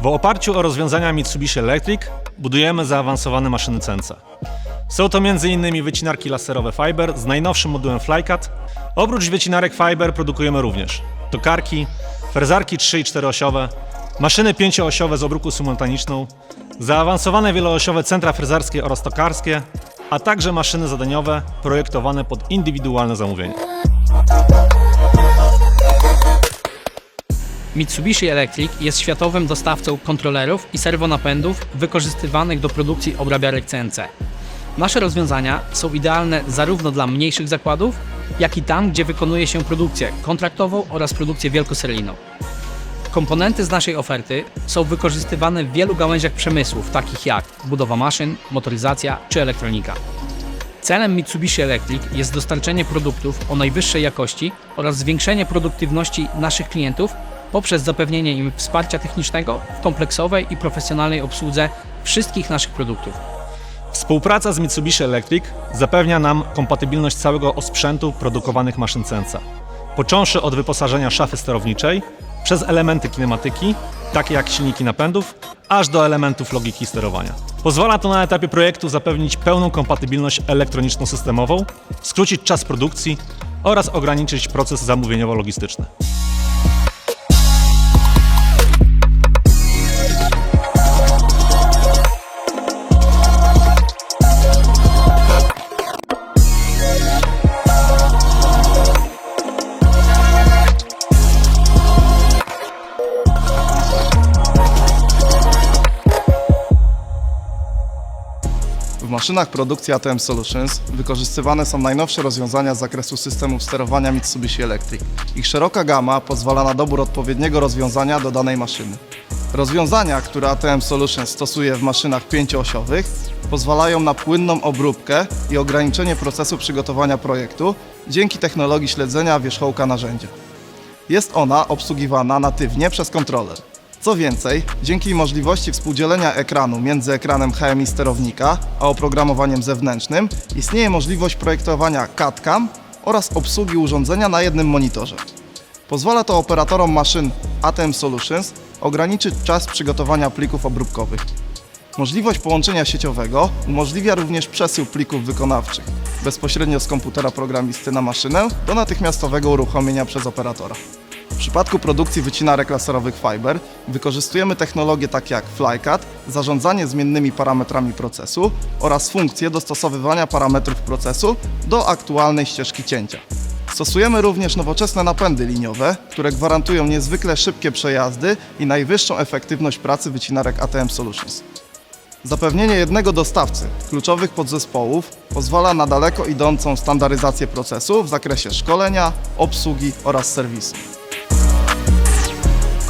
W oparciu o rozwiązania Mitsubishi Electric budujemy zaawansowane maszyny CNC. Są to m.in. wycinarki laserowe Fiber z najnowszym modułem FlyCut. Oprócz wycinarek Fiber produkujemy również tokarki, frezarki 3 i 4-osiowe, maszyny 5-osiowe z obróbką symultaniczną, zaawansowane wieloosiowe centra frezarskie oraz tokarskie, a także maszyny zadaniowe projektowane pod indywidualne zamówienie. Mitsubishi Electric jest światowym dostawcą kontrolerów i serwonapędów wykorzystywanych do produkcji obrabiarek CNC. Nasze rozwiązania są idealne zarówno dla mniejszych zakładów, jak i tam, gdzie wykonuje się produkcję kontraktową oraz produkcję wielkoseryjną. Komponenty z naszej oferty są wykorzystywane w wielu gałęziach przemysłów, takich jak budowa maszyn, motoryzacja czy elektronika. Celem Mitsubishi Electric jest dostarczenie produktów o najwyższej jakości oraz zwiększenie produktywności naszych klientów poprzez zapewnienie im wsparcia technicznego w kompleksowej i profesjonalnej obsłudze wszystkich naszych produktów. Współpraca z Mitsubishi Electric zapewnia nam kompatybilność całego osprzętu produkowanych maszyn CNC. Począwszy od wyposażenia szafy sterowniczej, przez elementy kinematyki, takie jak silniki napędów, aż do elementów logiki sterowania. Pozwala to na etapie projektu zapewnić pełną kompatybilność elektroniczno-systemową, skrócić czas produkcji oraz ograniczyć proces zamówieniowo-logistyczny. W maszynach produkcji ATM Solutions wykorzystywane są najnowsze rozwiązania z zakresu systemów sterowania Mitsubishi Electric. Ich szeroka gama pozwala na dobór odpowiedniego rozwiązania do danej maszyny. Rozwiązania, które ATM Solutions stosuje w maszynach pięcioosiowych, pozwalają na płynną obróbkę i ograniczenie procesu przygotowania projektu dzięki technologii śledzenia wierzchołka narzędzia. Jest ona obsługiwana natywnie przez kontroler. Co więcej, dzięki możliwości współdzielenia ekranu między ekranem HMI sterownika a oprogramowaniem zewnętrznym, istnieje możliwość projektowania CAD-CAM oraz obsługi urządzenia na jednym monitorze. Pozwala to operatorom maszyn ATM Solutions ograniczyć czas przygotowania plików obróbkowych. Możliwość połączenia sieciowego umożliwia również przesył plików wykonawczych bezpośrednio z komputera programisty na maszynę do natychmiastowego uruchomienia przez operatora. Przypadku produkcji wycinarek laserowych Fiber wykorzystujemy technologie takie jak FlyCut, zarządzanie zmiennymi parametrami procesu oraz funkcje dostosowywania parametrów procesu do aktualnej ścieżki cięcia. Stosujemy również nowoczesne napędy liniowe, które gwarantują niezwykle szybkie przejazdy i najwyższą efektywność pracy wycinarek ATM Solutions. Zapewnienie jednego dostawcy kluczowych podzespołów pozwala na daleko idącą standaryzację procesu w zakresie szkolenia, obsługi oraz serwisu.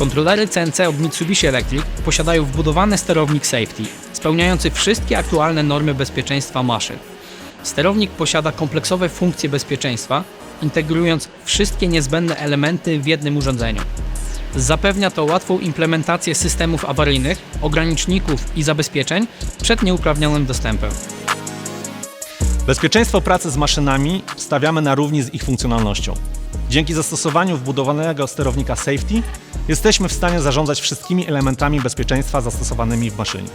Kontrolery CNC od Mitsubishi Electric posiadają wbudowany sterownik safety, spełniający wszystkie aktualne normy bezpieczeństwa maszyn. Sterownik posiada kompleksowe funkcje bezpieczeństwa, integrując wszystkie niezbędne elementy w jednym urządzeniu. Zapewnia to łatwą implementację systemów awaryjnych, ograniczników i zabezpieczeń przed nieuprawnionym dostępem. Bezpieczeństwo pracy z maszynami stawiamy na równi z ich funkcjonalnością. Dzięki zastosowaniu wbudowanego sterownika safety jesteśmy w stanie zarządzać wszystkimi elementami bezpieczeństwa zastosowanymi w maszynie.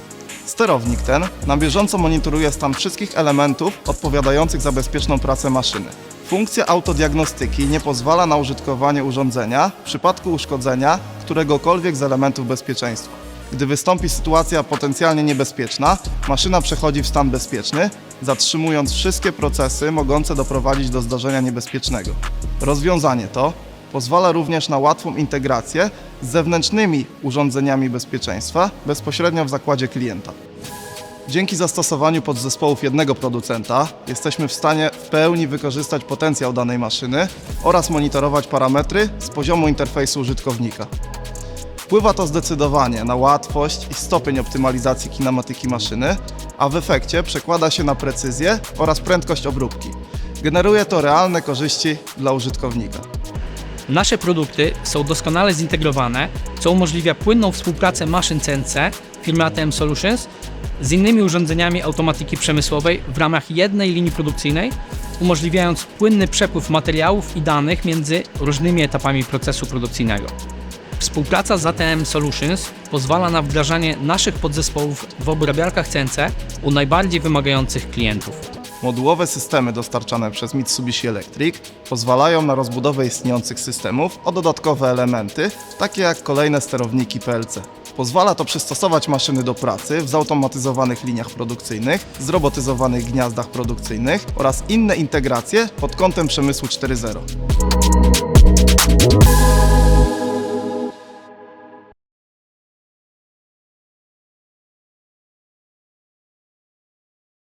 Sterownik ten na bieżąco monitoruje stan wszystkich elementów odpowiadających za bezpieczną pracę maszyny. Funkcja autodiagnostyki nie pozwala na użytkowanie urządzenia w przypadku uszkodzenia któregokolwiek z elementów bezpieczeństwa. Gdy wystąpi sytuacja potencjalnie niebezpieczna, maszyna przechodzi w stan bezpieczny, zatrzymując wszystkie procesy mogące doprowadzić do zdarzenia niebezpiecznego. Rozwiązanie to pozwala również na łatwą integrację z zewnętrznymi urządzeniami bezpieczeństwa bezpośrednio w zakładzie klienta. Dzięki zastosowaniu podzespołów jednego producenta jesteśmy w stanie w pełni wykorzystać potencjał danej maszyny oraz monitorować parametry z poziomu interfejsu użytkownika. Wpływa to zdecydowanie na łatwość i stopień optymalizacji kinematyki maszyny, a w efekcie przekłada się na precyzję oraz prędkość obróbki. Generuje to realne korzyści dla użytkownika. Nasze produkty są doskonale zintegrowane, co umożliwia płynną współpracę maszyn CNC firmy ATM Solutions z innymi urządzeniami automatyki przemysłowej w ramach jednej linii produkcyjnej, umożliwiając płynny przepływ materiałów i danych między różnymi etapami procesu produkcyjnego. Współpraca z ATM Solutions pozwala na wdrażanie naszych podzespołów w obrabiarkach CNC u najbardziej wymagających klientów. Modułowe systemy dostarczane przez Mitsubishi Electric pozwalają na rozbudowę istniejących systemów o dodatkowe elementy, takie jak kolejne sterowniki PLC. Pozwala to przystosować maszyny do pracy w zautomatyzowanych liniach produkcyjnych, zrobotyzowanych gniazdach produkcyjnych oraz inne integracje pod kątem przemysłu 4.0.